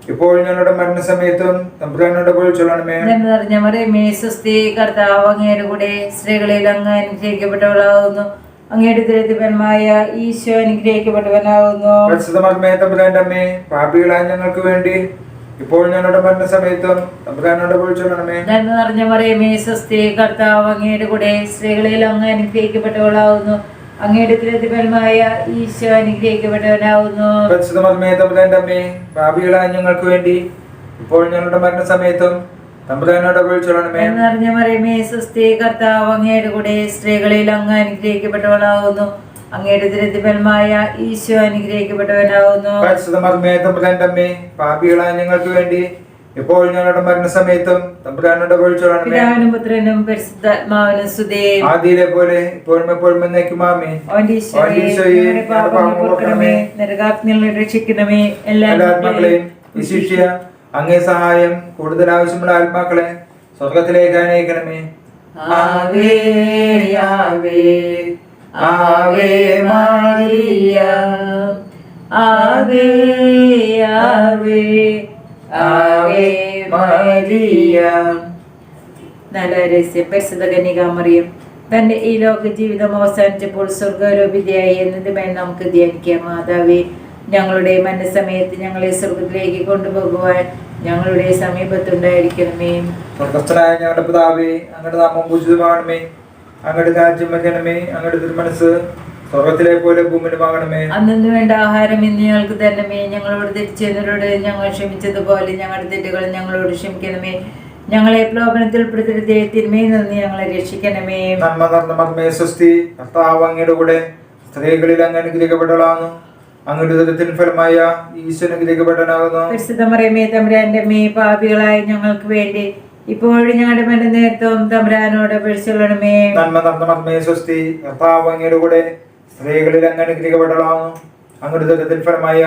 A: ഇപ്പോൾ ഞങ്ങളുടെ മരണസമയത്തും തമ്പുരാനോട് പഠിച്ചോളണമേ
B: ചൊല്ലണമേ നിറഞ്ഞ മറിയമേ സ്വസ്തി കർത്താവ് അങ്ങയുടെ കൂടെ സ്ത്രീകളിൽ അങ്ങ് അനുഗ്രഹിക്കപ്പെട്ടവളാകുന്നു അങ്ങയുടെ ദുരിതഫലമായ ഈശോ അനുഗ്രഹിക്കപ്പെട്ടവനാകുന്നു.
A: തമ്പുരാന്റമ്മേ പാപികളായ ഞങ്ങൾക്ക് വേണ്ടി ഇപ്പോൾ ഞങ്ങളുടെ മരണസമയത്തും തമ്പുരാനോട് പഠിച്ചോളണമേ
B: നന്മ നിറഞ്ഞ മറിയമേ സ്വസ്തി കർത്താവ് അങ്ങയുടെ കൂടെ സ്ത്രീകളിൽ അങ്ങ് അനുഗ്രഹിക്കപ്പെട്ടവളാവുന്നു അങ്ങയുടെ ദുരിതഫലമായ ഈശോ അനുഗ്രഹിക്കപ്പെട്ടവനാകുന്നു.
A: പരിശുദ്ധ തമ്പുരാന്റെ അമ്മേ പാപികളായ ഞങ്ങൾക്ക് വേണ്ടി ഇപ്പോൾ ഞങ്ങളുടെ മരണസമയത്തും തമ്പുരാനോട് പഠിച്ചോളണമേ
B: നന്മ നിറഞ്ഞ മറിയമേ സ്വസ്തി കർത്താവ് അങ്ങയുടെ കൂടെ സ്ത്രീകളിൽ അങ്ങ് അനുഗ്രഹിക്കപ്പെട്ടവളാകുന്നു അങ്ങയുടെ ദുരിതഫലമായ ഈശോ അനുഗ്രഹിക്കപ്പെട്ടവനാകുന്നു
A: പരിശുദ്ധ മർമ്മേ തമ്പുരാന്റമ്മേ പാപികളായ ഞങ്ങൾക്ക് വേണ്ടി ഇപ്പോൾ ഞങ്ങളുടെ മരണസമയത്തും തമ്പുരാനുടെ പൊഴിച്ചോളണമേ
B: പിതാവിനും പുത്രനും പരിശുദ്ധാത്മാവിനും സുതേ
A: ആദിയിലെ പോലെ ഇപ്പോഴും എപ്പോഴും
B: രക്ഷിക്കണമേ എല്ലാ
A: എല്ലാ ആത്മാക്കളെയും വിശിഷ്യ അങ്ങേ സഹായം കൂടുതൽ ആവശ്യമുള്ള ആത്മാക്കളെ സ്വർഗത്തിലേക്ക് അനയിക്കണമേ
B: ആവേ ആവേ ആവേ മാരിയ. ആവേ ആവേ ആവേ മാരിയ. നല്ല രഹസ്യം പരിശുദ്ധ കന്യകാമറിയും തന്റെ ഈ ലോക ജീവിതം അവസാനിച്ചപ്പോൾ സ്വർഗാരോപിതയായി എന്നതുമായി നമുക്ക് ധ്യാനിക്കാം. മാതാവേ ഞങ്ങളുടെ മനസ്സമയത്ത് ഞങ്ങളെ സ്വർഗത്തിലേക്ക് കൊണ്ടുപോകുവാൻ ഞങ്ങളുടെ സമീപത്തുണ്ടായിരിക്കണമേ.
A: സ്വർഗസ്ഥനായ ഞങ്ങളുടെ പിതാവേ അങ്ങയുടെ നാമം പൂജിതമാകണമേ. അങ്ങയുടെ രാജ്യം വയ്ക്കണമേ അങ്ങയുടെ തിരുമനസ് സ്വർഗത്തിലെ പോലെ ഭൂമിയിലുമാകണമേ.
B: അന്നു വേണ്ട ആഹാരം ഇന്ന് ഞങ്ങൾക്ക് തരണമേ. ഞങ്ങളോട് തിരിച്ചവരോട് ഞങ്ങൾ ക്ഷമിച്ചതുപോലെ ഞങ്ങളുടെ തെറ്റുകൾ ഞങ്ങളോട് ക്ഷമിക്കണമേ. ഞങ്ങളെ പ്രലോഭനത്തിൽ ഉൾപ്പെടുത്തരുതേ തിന്മയിൽ നിന്ന് ഞങ്ങളെ രക്ഷിക്കണമേ.
A: നന്മ മർമ്മേ സ്വസ്തി കർത്താവ് അങ്ങയുടെ കൂടെ സ്ത്രീകളിൽ അങ്ങ് അനുഗ്രഹിക്കപ്പെട്ടവളാകുന്നു. ഫലമായ
B: തമ്പുരാന്റെ മേ പാപികളായി ഞങ്ങൾക്ക് വേണ്ടി ഇപ്പോഴും ഞങ്ങളുടെ മന നേരത്തും തമ്പുരാനോട് പിടിച്ചുകൊള്ളണമേ
A: നന്മ സ്വസ്തി കൂടെ സ്ത്രീകളിൽ അങ്ങ് ഫലമായ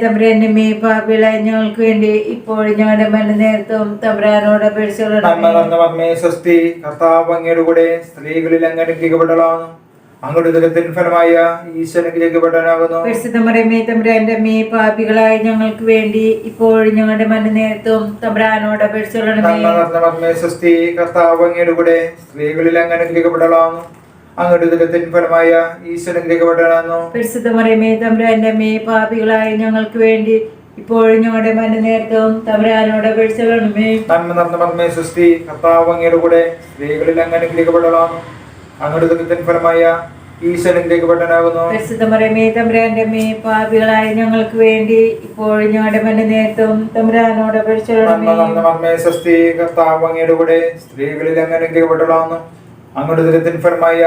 B: തമ്പുരാന്റെ മേ പാപികളായി ഞങ്ങൾക്ക് വേണ്ടി ഇപ്പോഴും ഞങ്ങളുടെ മന നേരത്തും തമ്പുരാനോട്
A: നന്മ സ്വസ്തി കർത്താവ് അങ്ങയുടെ കൂടെ സ്ത്രീകളിൽ അങ്ങ് അനുഗ്രഹിക്കപ്പെട്ടവളാകുന്നു ഫലമായ ഈശ്വരൻ അനുഗ്രഹിക്കപ്പെട്ടവനാകുന്നു
B: പരിശുദ്ധമറിയമേ തമ്പുരാന്റെ മേ പാപികളായി ഞങ്ങൾക്ക് വേണ്ടി ഇപ്പോഴും ഞങ്ങളുടെ മന നേരത്തും തമ്പുരാനോട് അപേക്ഷിച്ചോളണമേ.
A: സ്വസ്തി കർത്താവ് അങ്ങയുടെ കൂടെ സ്ത്രീകളിൽ അങ്ങനെ ദുരിതത്തിൻ ഫലമായ ഈശ്വരൻ അനുഗ്രഹിക്കപ്പെട്ടവനാകുന്നു
B: പരിശുദ്ധമറിയമേ തമ്പുരാന്റെ മേ പാപികളായി ഞങ്ങൾക്ക് വേണ്ടി ഇപ്പോഴും ഞങ്ങളുടെ മന നേരത്തും തമ്പുരാനോട് അപേക്ഷിച്ചോളണമേ.
A: നന്മ സ്വസ്തി കർത്താവ് അങ്ങയുടെ കൂടെ സ്ത്രീകളിൽ അങ്ങനെ അങ്ങയുടെ ഫലമായ
B: ഞങ്ങൾക്ക് വേണ്ടി ഇപ്പോൾ ഞങ്ങളുടെ മന നേരത്തും തമ്പുരാനോട്
A: നന്മ
B: അപേക്ഷിച്ചോളണമേ
A: സ്വസ്തി കർത്താവ് അങ്ങയുടെ കൂടെ സ്ത്രീകളിൽ അങ്ങനെ അങ്ങയുടെ ദുരിതത്തിൻ ഫലമായ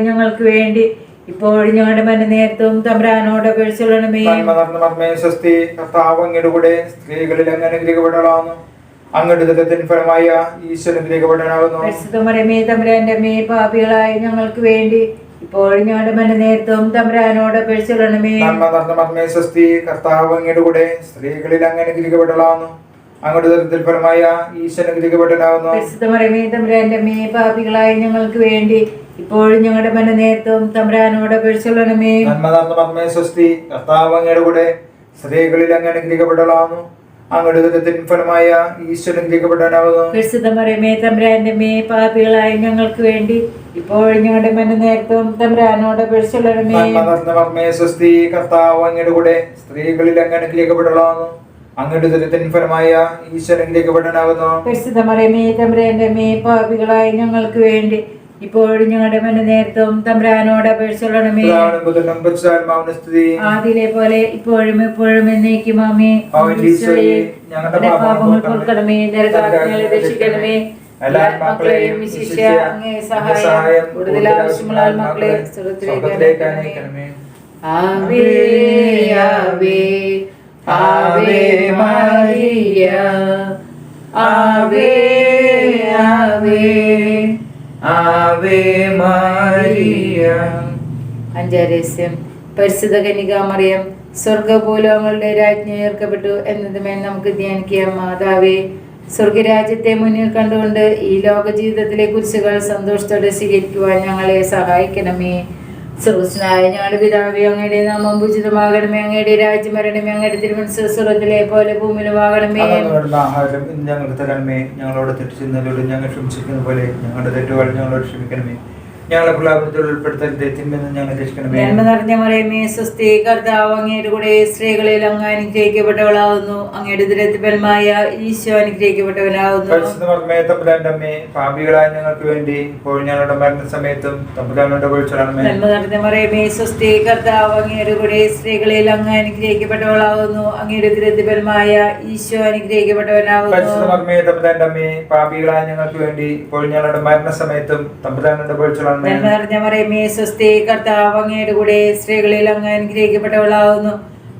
B: ഞങ്ങൾക്ക് വേണ്ടി ഇപ്പോൾ ഞങ്ങളുടെ മന നേരത്തും തമ്പുരാനോട് അപേക്ഷിച്ചോളണമേ
A: നന്മ സ്വസ്തി കർത്താവ് അങ്ങയുടെ കൂടെ സ്ത്രീകളിൽ അങ്ങനെ അങ്ങയുടെ ദുരിതത്തിൻ ഫലമായ
B: ഈശ്വരത്തിലേക്ക് തമ്പുരാന്റെ മേ പാപികളായി ഞങ്ങൾക്ക് വേണ്ടി ഇപ്പോഴും ഞങ്ങളുടെ മന നേരത്തും തമ്പുരാനോട് അപേക്ഷിച്ചോളണമേ.
A: നന്മ സ്വസ്തി കർത്താവ് അങ്ങയുടെ കൂടെ സ്ത്രീകളിൽ
B: അങ്ങനെ തമ്പുരാന്റെ മേ പാപികളായി ഞങ്ങൾക്ക് വേണ്ടി ഇപ്പോഴും ഞങ്ങളുടെ മന നേരത്തും തമ്പുരാനോട് അപേക്ഷിച്ചോളണമേ.
A: നന്മ നിറഞ്ഞ സ്വസ്തി കർത്താവ് അങ്ങയുടെ കൂടെ സ്ത്രീകളിൽ അങ്ങനെ അനുഗ്രഹിക്കപ്പെട്ടവളാകുന്നു. അങ്ങയുടെ ദുരിതത്തിൻ ഫലമായ ഈശ്വരൻ അനുഗ്രഹിക്കപ്പെട്ടവനാകുന്നു
B: പരിശുദ്ധമറിയമേ തമ്പുരാന്റെ മേ പാപികളായി ഞങ്ങൾക്ക് വേണ്ടി ഇപ്പോൾ ഞങ്ങളുടെ മന നേരത്തും തമ്പുരാനോട്
A: സ്വസ്തി കർത്താവ് അങ്ങയുടെ കൂടെ സ്ത്രീകളിൽ അങ്ങ് അനുഗ്രഹിക്കപ്പെട്ടവളാകുന്നു അങ്ങയുടെ ഫലമായ ഈശ്വരൻ
B: തമ്പുരാന്റെ മേ പാപികളായി ഞങ്ങൾക്ക് വേണ്ടി ഇപ്പോഴും ഞങ്ങളുടെ മന നേരത്തും തമ്പ്രാനോട് അപേക്ഷിച്ചോളണമേ ആദിയിലെ പോലെ ഇപ്പോഴും എപ്പോഴും എന്നേക്കും ആമേ
A: ഞങ്ങളുടെ
B: പാപങ്ങൾ കൊടുക്കണമേ നരകാജ്ഞകളെ രക്ഷിക്കണമേ. എല്ലാ വിശിഷ്യ അങ്ങേ സഹായം കൂടുതൽ ആവശ്യമുള്ള ആവേ ആവേ ആവേ മരിയ. ആവേ ആവേ
A: ആവേ മരിയ.
B: അഞ്ചാരസ്യം. പരിശുദ്ധ കനികാമറിയം സ്വർഗഭൂലോകങ്ങളുടെ രാജ്ഞി ഉയർക്കപ്പെട്ടു എന്നതുമേ നമുക്ക് ധ്യാനിക്കാം. മാതാവേ സ്വർഗരാജ്യത്തെ മുന്നിൽ കണ്ടുകൊണ്ട് ഈ ലോക ജീവിതത്തിലെ കുരിശുകൾ സന്തോഷത്തോടെ സ്വീകരിക്കുവാൻ ഞങ്ങളെ സഹായിക്കണമേ. സർവസ്നായ ഞങ്ങളുടെ പിതാവി അങ്ങയുടെ നാമം പൂജിതമാകണമേ. അങ്ങയുടെ രാജ്യം വരണമേ. അങ്ങയുടെ തിരുമനസ് പോലെ ഭൂമിയിലുമാകണമേ
A: ആഹാരം ഞങ്ങൾക്ക് തരണമേ. ഞങ്ങളോട് തെറ്റ് ചെയ്യുന്നതിലൂടെ ഞങ്ങൾ ക്ഷമിച്ചിരിക്കുന്ന പോലെ ഞങ്ങളുടെ തെറ്റുകൾ ഞങ്ങളോട് ക്ഷമിക്കണമേ. ഞങ്ങളെ പ്രലാപനത്തിൽ ഉൾപ്പെടുത്തരുത് തിന്മെന്ന് ഞാൻ രക്ഷിക്കണമേ
B: നന്മ നിറഞ്ഞ മറിയമേ സ്വസ്തി കർത്താവ് അങ്ങയുടെ കൂടെ സ്ത്രീകളിൽ അങ്ങ് അനുഗ്രഹിക്കപ്പെട്ടവളാവുന്നു. അങ്ങയുടെ ഈശോ അനുഗ്രഹിക്കപ്പെട്ടവനാവുന്നു.
A: പരിശുദ്ധ തമ്പുരാന്റെ അമ്മേ പാപികളായ ഞങ്ങൾക്ക് വേണ്ടി ഇപ്പോൾ ഞങ്ങളുടെ മരണസമയത്തും തമ്പുരാനോട്
B: നന്മ നിറഞ്ഞ മറിയമേ സ്വസ്തി കർത്താവ് അങ്ങയുടെ കൂടെ സ്ത്രീകളിൽ അങ്ങ് അനുഗ്രഹിക്കപ്പെട്ടവളാവുന്നു. അങ്ങയുടെ ഈശോ അനുഗ്രഹിക്കപ്പെട്ടവനാവുന്നു.
A: പരിശുദ്ധ തമ്പുരാന്റെ അമ്മേ പാപികളായ ഞങ്ങൾക്ക് വേണ്ടി ഇപ്പോൾ ഞങ്ങളുടെ മരണസമയത്തും തമ്പുരാനോട്
B: നിറഞ്ഞ മറിയമേ സ്വസ്തി കർത്താവ് അങ്ങയുടെ കൂടെ സ്ത്രീകളിൽ അങ്ങ് അനുഗ്രഹിക്കപ്പെട്ടവളാവുന്നു.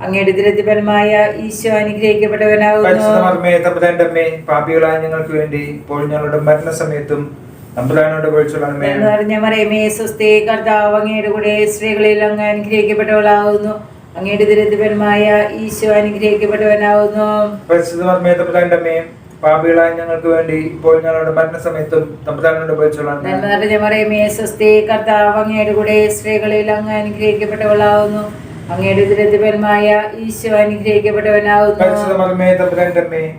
B: അങ്ങയുടെ ദുരിതപരമായ ഈശോ അനുഗ്രഹിക്കപ്പെട്ടവനാകുന്നു
A: പാപികളായ ഞങ്ങൾക്ക് വേണ്ടി ഇപ്പോൾ ഞങ്ങളുടെ മരണസമയത്തും തമ്പുരാനോട്
B: നിറഞ്ഞ മറിയമേ സ്വസ്തി കർത്താവ് അങ്ങയുടെ കൂടെ സ്ത്രീകളിൽ അങ്ങ് അനുഗ്രഹിക്കപ്പെട്ടവളാവുന്നു. അങ്ങയുടെ ദുരിതപരമായ ഈശോ അനുഗ്രഹിക്കപ്പെട്ടവനാകുന്നു
A: പാപികളായ ഞങ്ങൾക്ക് വേണ്ടി ഇപ്പോൾ ഞങ്ങളുടെ മരണസമയത്തും തമ്പുരാനോട്
B: മറിയമേ സ്വസ്തി കർത്താവ് അങ്ങയുടെ കൂടെ സ്ത്രീകളിൽ അങ്ങ് അനുഗ്രഹിക്കപ്പെട്ടവളാവുന്നു. അങ്ങയുടെ ഈശോ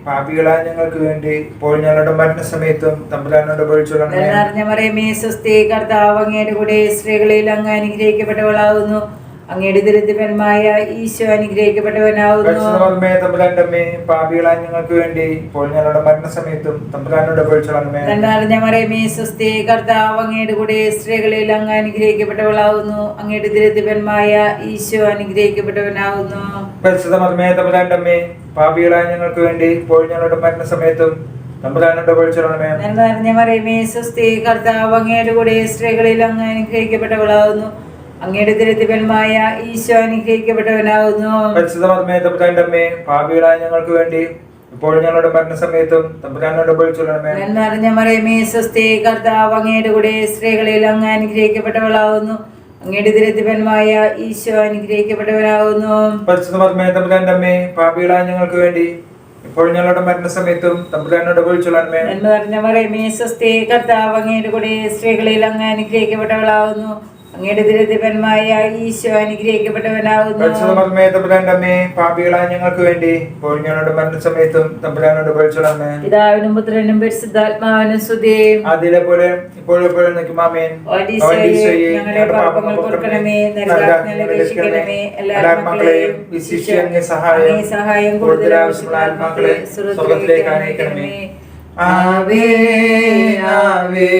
A: പാപികളായ ഞങ്ങൾക്ക് വേണ്ടി ഇപ്പോൾ ഞങ്ങളുടെ മരണസമയത്തും തമ്പുരാനോട് ഉപേക്ഷിക്കണമേ
B: നിറഞ്ഞ മറിയമേ സ്വസ്തി കർത്താവ് അങ്ങയുടെ കൂടെ സ്ത്രീകളിൽ അങ്ങ് അനുഗ്രഹിക്കപ്പെട്ടവളാകുന്നു അങ്ങയുടെ ദരിദ്രന്മായ ഈശോ
A: അനുഗ്രഹിക്കപ്പെട്ടവനാവുന്നു. പാപികളായ ഞങ്ങൾക്ക് വേണ്ടി ഇപ്പോൾ ഞങ്ങളുടെ മരണസമയത്തും തമ്പുരാനോട് ഉപേക്ഷിക്കണമേ
B: നിറഞ്ഞ മറിയമേ സ്വസ്തി കർത്താവ് അങ്ങയുടെ കൂടെ സ്ത്രീകളിൽ അങ്ങ് അനുഗ്രഹിക്കപ്പെട്ടവളാവുന്നു. അങ്ങയുടെ ദരിദ്രന്മായ ഈശോ
A: അനുഗ്രഹിക്കപ്പെട്ടവനാവുന്നു. പാപികളായ ഞങ്ങൾക്ക് വേണ്ടി ഇപ്പോൾ ഞങ്ങളുടെ മരണസമയത്തും
B: സമയത്തും സ്വസ്തി കർത്താവ് അങ്ങയുടെ കൂടെ സ്ത്രീകളിൽ അങ്ങ് അനുഗ്രഹിക്കപ്പെട്ടവളാകുന്നു അങ്ങയുടെ ദുരിതഫലമായ ഈശോ അനുഗ്രഹിക്കപ്പെട്ടവനാകുന്നു.
A: ഞങ്ങൾക്ക് വേണ്ടി ഇപ്പോൾ ഞങ്ങളുടെ മരണസമയത്തും തമ്പുരാനോട് ഉപേക്ഷിക്കണമേ
B: നിറഞ്ഞ മറിയമേ സ്വസ്തി കർത്താവ് അങ്ങയുടെ കൂടെ സ്ത്രീകളിൽ അങ്ങ് അനുഗ്രഹിക്കപ്പെട്ടവളാകുന്നു. അങ്ങയുടെ ഈശോ അനുഗ്രഹിക്കപ്പെട്ടവനാകുന്നു.
A: പരിശുദ്ധമർമ്മേ തമ്പുരാന്റെ അമ്മേ പാപികളായ ഞങ്ങൾക്ക് വേണ്ടി ഇപ്പോൾ ഞങ്ങളുടെ മരണസമയത്തും തമ്പുരാനോട് ഉപേക്ഷിക്കണമേ
B: നിറഞ്ഞ മറിയമേ സ്വസ്തി കർത്താവ് അങ്ങയുടെ കൂടെ സ്ത്രീകളിൽ അങ്ങ് അനുഗ്രഹിക്കപ്പെട്ടവളാകുന്നു. അങ്ങയുടെ ദുരിതഫലമായ ഈശോ അനുഗ്രഹിക്കപ്പെട്ടവനാകുന്നു.
A: പാപികളായ ഞങ്ങൾക്ക് വേണ്ടി ഇപ്പോൾ ഞങ്ങളുടെ മരണസമയത്തും തമ്പുരാനോട് ഉപേക്ഷിക്കണമേ
B: പിതാവിനും പുത്രനും പരിശുദ്ധാത്മാവിനും സ്തുതിയും.
A: അതിലെ പോലെ ഇപ്പോഴും എപ്പോഴും നിൽക്കുമാമേൻ
B: ഓഡീസോയെ ഞങ്ങളുടെ പാപങ്ങൾ രക്ഷിക്കണമേ എല്ലാ മക്കളെയും വിശിഷ്യ
A: സഹായം
B: സഹായം കൂടുതൽ ആവശ്യമുള്ള ആത്മാക്കളെ സ്വർഗത്തിലേക്ക് അനയിക്കണമേ
A: ആവേ ആവേ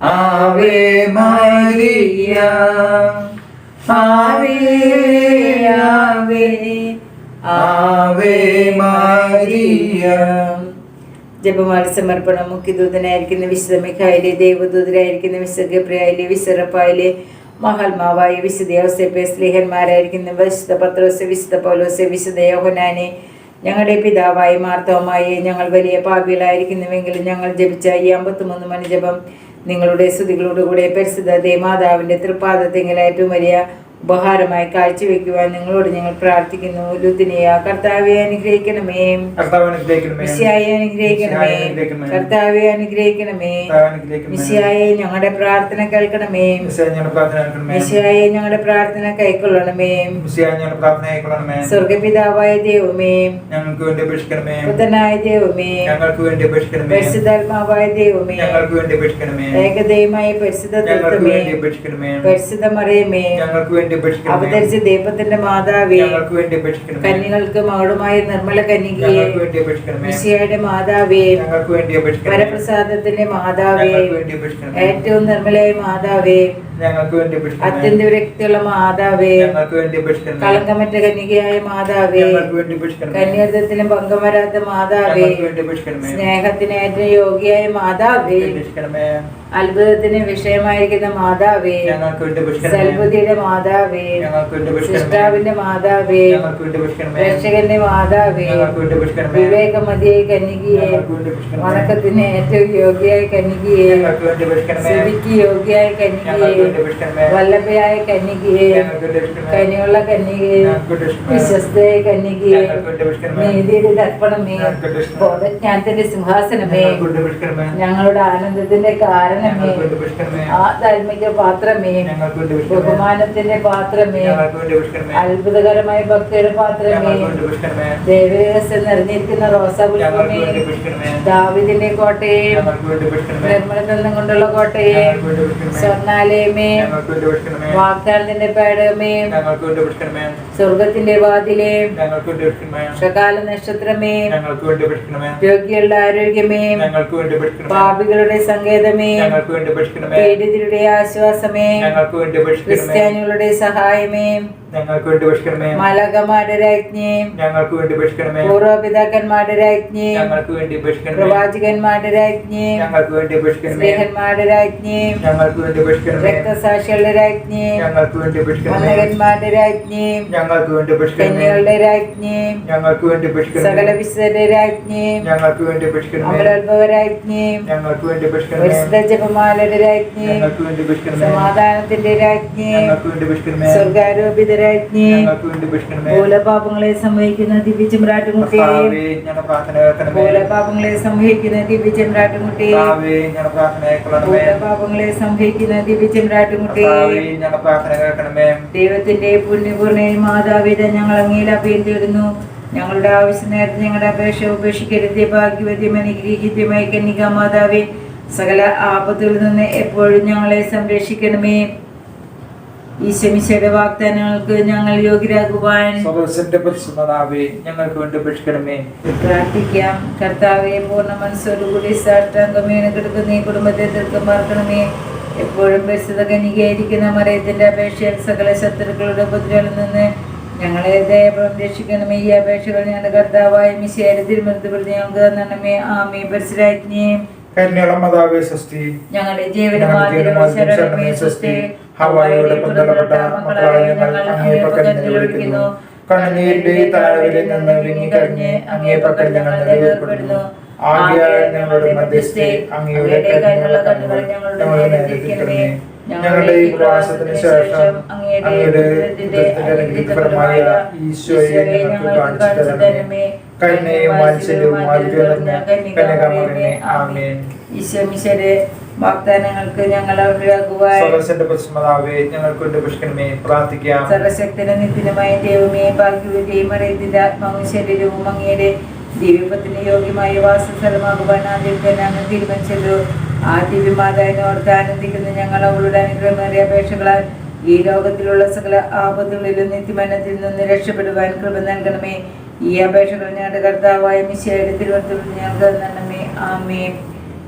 A: ആവേ Maria,
B: Ave, Ave,
A: Ave Maria.
B: ജപമാല സമർപ്പണം മുഖ്യദൂതനായിരിക്കുന്ന വിശുദ്ധ മിഖായിലെ ദേവദൂതരായിരിക്കുന്ന വിശുദ്ധ ഗബ്രിയായിലെ വിശുറപ്പായിലെ മഹാത്മാവായ വിശുദ്ധ യോസെപ്പെ സ്ലേഹന്മാരായിരിക്കുന്ന വിശുദ്ധ പത്രോസ് വിശുദ്ധ പൗലോസ് വിശുദ്ധ യോഹനാനെ ഞങ്ങളുടെ പിതാവായി മാർത്തവമായി ഞങ്ങൾ വലിയ പാപികളായിരിക്കുന്നുവെങ്കിലും ഞങ്ങൾ ജപിച്ച ഈ അമ്പത്തിമൂന്ന് മണി ജപം നിങ്ങളുടെ സ്തുതികളോടുകൂടെ പരിശുദ്ധ ദേമാതാവിന്റെ തൃപ്പാദത്തെങ്കിൽ ഏറ്റവും വലിയ ഉപഹാരമായി കാഴ്ചവെക്കുവാൻ നിങ്ങളോട് ഞങ്ങൾ പ്രാർത്ഥിക്കുന്നു. ലുത്തിനെയ കർത്താവെ അനുഗ്രഹിക്കണമേ.
A: മിസ്സിയായി അനുഗ്രഹിക്കണമേ.
B: കർത്താവെ അനുഗ്രഹിക്കണമേ. മിസ്സിയായി ഞങ്ങളുടെ പ്രാർത്ഥന കേൾക്കണമേ.
A: മിസ്സിയായി ഞങ്ങളുടെ പ്രാർത്ഥന
B: കൈക്കൊള്ളണമേ. സ്വർഗപിതാവായ ദൈവമേ.
A: ഞങ്ങൾക്ക് വേണ്ടി അപേക്ഷിക്കണമേ.
B: ദൈവമേ.
A: ഞങ്ങൾക്ക് വേണ്ടി അപേക്ഷിക്കണമേ.
B: പരിശുദ്ധാത്മാവായ ദൈവമേ.
A: ഞങ്ങൾക്ക് വേണ്ടി അപേക്ഷിക്കണമേ.
B: ഏകദൈവമായ പരിശുദ്ധ പരിശുദ്ധ മറിയമേ
A: ഞങ്ങൾക്ക് വേണ്ടി
B: അവതരിച്ച ദൈവത്തിന്റെ മാതാവേ
A: ഞങ്ങൾക്ക് വേണ്ടി
B: കന്യകൾക്ക് മകളുമായ നിർമ്മല കന്യകയെ
A: വേണ്ടി
B: മിശിയായുടെ മാതാവേ
A: ഞങ്ങൾക്ക് വേണ്ടി അപേക്ഷിക്കണമേ.
B: വരപ്രസാദത്തിന്റെ മാതാവേ
A: വേണ്ടി
B: ഏറ്റവും നിർമ്മലയായ മാതാവേ
A: ഞങ്ങൾക്ക് വേണ്ടി അപേക്ഷിക്കണമേ.
B: അത്യന്ത വിരക്തിയുള്ള മാതാവേ
A: ഞങ്ങൾക്ക് വേണ്ടി
B: കളങ്കമറ്റ കന്യകയായ മാതാവേ
A: വേണ്ടി
B: പങ്കം വരാത്ത മാതാവേ സ്നേഹത്തിന് ഏറ്റവും യോഗിയായ മാതാവേ അത്ഭുതത്തിന് വിഷയമായിരിക്കുന്ന മാതാവേ സൽബുദ്ധിയുടെ മാതാവേ സൃഷ്ടാവിന്റെ മാതാവേ രക്ഷകന്റെ മാതാവേ വിവേകമതിയായി കന്യകയെ വണക്കത്തിന് ഏറ്റവും യോഗ്യയായ കന്യകയെ സ്ഥിതിക്ക് യോഗ്യയായ കന്യകയെ വല്ലഭയായ കന്യകയെ കനിയുള്ള കന്യകയെ
A: അപേക്ഷിക്കണമേ
B: വിശ്വസ്തയായ കന്യകയെ നീതിയുടെ ദർപ്പണമേ
A: അപേക്ഷിക്കണമേ
B: ബോധജ്ഞാനത്തിന്റെ സിംഹാസനമേ ഞങ്ങളുടെ ആനന്ദത്തിന്റെ കാരണമേ
A: ഞങ്ങൾക്ക് വേണ്ടി
B: പാത്രമേ
A: ഞങ്ങൾക്ക് വേണ്ടി അപേക്ഷിക്കണമേ
B: ബഹുമാനത്തിന്റെ പാത്രമേ
A: ഞങ്ങൾക്ക് വേണ്ടി അപേക്ഷിക്കണമേ
B: അത്ഭുതകരമായ ഭക്തിയുടെ പാത്രമേ
A: വേണ്ടി
B: നിറഞ്ഞിരിക്കുന്ന റോസാപുഷ്പമേ ദാവിദിന്റെ കോട്ടയെ
A: വേണ്ടി
B: കൊണ്ടുള്ള കോട്ടയെ സ്വർണാലയമേ വാഗ്ദാനത്തിന്റെ പേടമേ സ്വർഗത്തിന്റെ വാതിലേ ഷകാല നക്ഷത്രമേ രോഗികളുടെ ആരോഗ്യമേ പാപികളുടെ സങ്കേതമേ
A: ഞങ്ങൾക്ക് വേണ്ടി
B: ആശ്വാസമേ.
A: ഞങ്ങൾക്ക് വേണ്ടി
B: ക്രിസ്ത്യാനികളുടെ സഹായമേ.
A: ഞങ്ങൾക്ക് വേണ്ടി അപേക്ഷിക്കണമേ
B: മാലാകമാരുടെ രാജ്ഞിയും
A: ഞങ്ങൾക്ക് വേണ്ടി അപേക്ഷിക്കണമേ
B: പൂർവപിതാക്കന്മാരുടെ രാജ്ഞി
A: ഞങ്ങൾക്ക് വേണ്ടി അപേക്ഷിക്കണമേ
B: പ്രവാചകന്മാരുടെ രാജ്ഞി
A: ഞങ്ങൾക്ക് വേണ്ടി അപേക്ഷിക്കണമേ
B: സ്നേഹന്മാരുടെ രാജ്ഞി
A: ഞങ്ങൾക്ക് വേണ്ടി അപേക്ഷിക്കണമേ
B: രക്തസാക്ഷികളുടെ രാജ്ഞി
A: ഞങ്ങൾക്ക് വേണ്ടി അപേക്ഷിക്കണമേ
B: മകന്മാരുടെ രാജ്ഞി
A: ഞങ്ങൾക്ക് വേണ്ടി അപേക്ഷിക്കണമേ
B: കന്യകളുടെ രാജ്ഞി
A: ഞങ്ങൾക്ക് വേണ്ടി അപേക്ഷിക്കണമേ
B: സകല വിശുദ്ധരുടെ രാജ്ഞി
A: ഞങ്ങൾക്ക് വേണ്ടി അപേക്ഷിക്കണമേ
B: അമലോത്ഭവ രാജ്ഞി
A: ഞങ്ങൾക്ക് വേണ്ടി അപേക്ഷിക്കണമേ
B: വിശുദ്ധ ജപമാലയുടെ രാജ്ഞി
A: ഞങ്ങൾക്ക് വേണ്ടി അപേക്ഷിക്കണമേ
B: സമാധാനത്തിന്റെ രാജ്ഞി
A: ഞങ്ങൾക്ക് വേണ്ടി അപേക്ഷിക്കണമേ
B: സ്വർഗാരോപിത
A: അപേക്ഷിക്കണമേ
B: മൂലപാപങ്ങളെ സംവഹിക്കുന്ന
A: ദിവ്യ കേൾക്കണമേ.
B: മൂലപാപങ്ങളെ സംവഹിക്കുന്ന
A: പ്രാർത്ഥന കേൾക്കണമേ.
B: മൂലപാപങ്ങളെ സംവഹിക്കുന്ന
A: പ്രാർത്ഥന കേൾക്കണമേ.
B: ദൈവത്തിന്റെ പുണ്യപൂർണയും മാതാപിത ഞങ്ങൾ അങ്ങയിൽ അഭയം തേടുന്നു ഞങ്ങളുടെ ആവശ്യ നേരത്തെ ഞങ്ങളുടെ അപേക്ഷ ഉപേക്ഷിക്കരുത്. ഭാഗ്യവദ്യം അനുഗ്രഹീത്യമായി കന്യക മാതാവേ സകല ആപത്തുകളിൽ നിന്ന് എപ്പോഴും ഞങ്ങളെ സംരക്ഷിക്കണമേ. ഈശമിശയുടെ വാഗ്ദാനങ്ങൾക്ക് ഞങ്ങൾ യോഗ്യരാകുവാൻ
A: പരിശുദ്ധമാതാവേ ഞങ്ങൾക്ക് വേണ്ടി അപേക്ഷിക്കണമേ.
B: പ്രാർത്ഥിക്കാം. കർത്താവെ പൂർണ മനസ്സോടുകൂടി സാഷ്ടാംഗം വീണ് കിടക്കുന്ന ഈ കുടുംബത്തെ തീർക്കം പാർക്കണമേ എപ്പോഴും പരിശുദ്ധ കനികയായിരിക്കുന്ന മറയത്തിന്റെ അപേക്ഷയിൽ സകല ശത്രുക്കളുടെ ഉപദ്രവങ്ങളിൽ നിന്ന് ഞങ്ങളെ ദയപുറം രക്ഷിക്കണമേ. ഈ അപേക്ഷകൾ ഞങ്ങളുടെ കർത്താവായ മിശയുടെ തിരുമനന്തപുരത്ത് ഞങ്ങൾക്ക് തന്നണമേ ആമേ
A: സ്വസ്തി
B: ഞങ്ങളുടെ ജീവനമാതിരവും ശരണമേ സ്വസ്തി ഹവായോടെ പുതലപ്പെട്ട മക്കളായ ഞങ്ങൾ അങ്ങേ പക്കൽ നിന്ന് വിളിക്കുന്നു.
A: കണ്ണുനീരിന്റെ താഴവിൽ നിന്ന് വിങ്ങിക്കഴിഞ്ഞ് അങ്ങേ പക്കൽ ഞങ്ങൾ നിലവിൽപ്പെടുന്നു ആകയാൽ ഞങ്ങളുടെ മധ്യസ്ഥെ അങ്ങയുടെ കരുണയുള്ള കണ്ണുകൾ ഞങ്ങളുടെ നേരെ തിരിക്കണമേ. ഞങ്ങളുടെ ഈ പ്രവാസത്തിന് ശേഷം അങ്ങയുടെ ഈശോയെ ഞങ്ങൾക്ക് കാണിച്ചു തരണമേ. കരുണയും വാത്സല്യവും ആദ്യം കന്യകമകനെ ആമേൻ.
B: ഈശോമിശയുടെ വാഗ്ദാനങ്ങൾക്ക് ഞങ്ങൾ സർവശക്തനും നിത്യനുമായ ദൈവമേ ഭാഗ്യവതിയും അറിയത്തിന്റെ ആത്മാവും ശരീരവും അങ്ങയുടെ ദിവ്യപത്തിന് യോഗ്യമായ വാസസ്ഥലമാകുവാൻ ആദ്യം തന്നെ അങ്ങ് തീരുമാനിച്ചല്ലോ. ആ ആനന്ദിക്കുന്ന ഞങ്ങൾ അവളുടെ അനുഗ്രഹമേറിയ അപേക്ഷകളാൽ ഈ ലോകത്തിലുള്ള സകല ആപത്തുകളിലും നിത്യമരണത്തിൽ നിന്ന് രക്ഷപ്പെടുവാൻ കൃപ നൽകണമേ. ഈ അപേക്ഷകൾ ഞങ്ങളുടെ കർത്താവായ മിശയുടെ തിരുവനന്തപുരത്ത് ഞങ്ങൾക്ക് നൽകണമേ ആമേ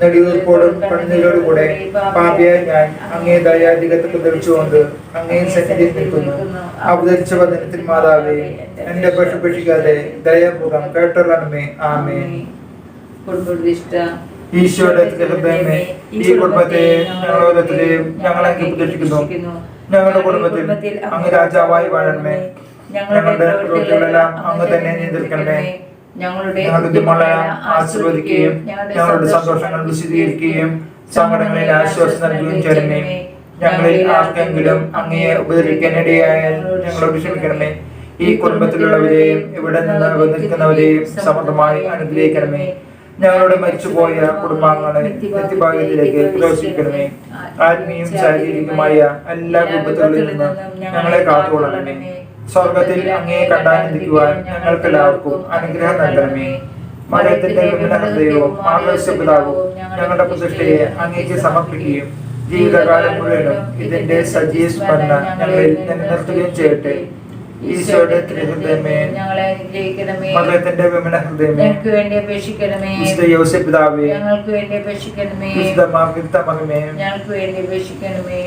A: നെടിയൂർപ്പോടും കണ്ണീരോടുകൂടെ പാപിയായ ഞാൻ അങ്ങേ ദയാധികത്തെ ധരിച്ചുകൊണ്ട് അങ്ങേ സന്നിധിയിൽ നിൽക്കുന്നു. അവതരിച്ച വചനത്തിൽ മാതാവേ എന്റെ പശുപക്ഷിക്കാതെ ദയാപൂർവം കേട്ടൊരണമേ ആമേ
B: കുടുംബപ്രതിഷ്ഠ
A: ഈശോയുടെ ഹൃദയമേ ഈ കുടുംബത്തെ ഞങ്ങളോരത്തിലെയും ഞങ്ങൾ അങ്ങ് ഉപദേശിക്കുന്നു. ഞങ്ങളുടെ കുടുംബത്തിൽ അങ്ങ് രാജാവായി വാഴണമേ. ഞങ്ങളുടെ പ്രവൃത്തികളെല്ലാം അങ്ങ് തന്നെ നിയന്ത്രിക്കണമേ.
B: ഞങ്ങളുടെ
A: ആശീർവദിക്കുകയും ഞങ്ങളുടെ സന്തോഷങ്ങൾ വിശദീകരിക്കുകയും സങ്കടങ്ങളിൽ ആശ്വാസം നൽകുകയും ചെയ്യണമേ. ഞങ്ങളിൽ ആർക്കെങ്കിലും അങ്ങയെ ഉപദ്രവിക്കാനിടയായാൽ ഞങ്ങളോട് ക്ഷമിക്കണമേ. ഈ കുടുംബത്തിലുള്ളവരെയും ഇവിടെ നിന്ന് വന്നിരിക്കുന്നവരെയും സമൃദ്ധമായി അനുഗ്രഹിക്കണമേ. ഞങ്ങളുടെ മരിച്ചുപോയ കുടുംബാംഗങ്ങളെ നിത്യഭാഗ്യത്തിലേക്ക് പ്രവേശിക്കണമേ ആത്മീയം ശാരീരികമായ എല്ലാ വിപത്തുകളിൽ നിന്ന് ഞങ്ങളെ കാത്തുകൊള്ളണമേ. സ്വർഗത്തിൽ അങ്ങയെ കണ്ടാനന്ദിക്കുവാൻ ഞങ്ങൾക്ക് എല്ലാവർക്കും അനുഗ്രഹം നൽകണമേ. മരത്തിന്റെ വിമല ഹൃദയവും മാർഗസ്യപിതാവും ഞങ്ങളുടെ പ്രതിഷ്ഠയെ അങ്ങേക്ക് സമർപ്പിക്കുകയും ജീവിതകാലം മുഴുവനും ഇതിന്റെ സജീവ സ്മരണ ഞങ്ങളിൽ നിലനിർത്തുകയും ചെയ്യട്ടെ. ഈശോയുടെ തിരുഹൃദയമേ
B: ഞങ്ങളെ അനുഗ്രഹിക്കണമേ.
A: മകത്തിന്റെ വിമല ഹൃദയമേ
B: ഞങ്ങൾക്ക് വേണ്ടി അപേക്ഷിക്കണമേ.
A: യോസഫ് പിതാവേ
B: ഞങ്ങൾക്ക് വേണ്ടി അപേക്ഷിക്കണമേ.
A: മകമേ
B: ഞങ്ങൾക്ക് വേണ്ടി അപേക്ഷിക്കണമേ.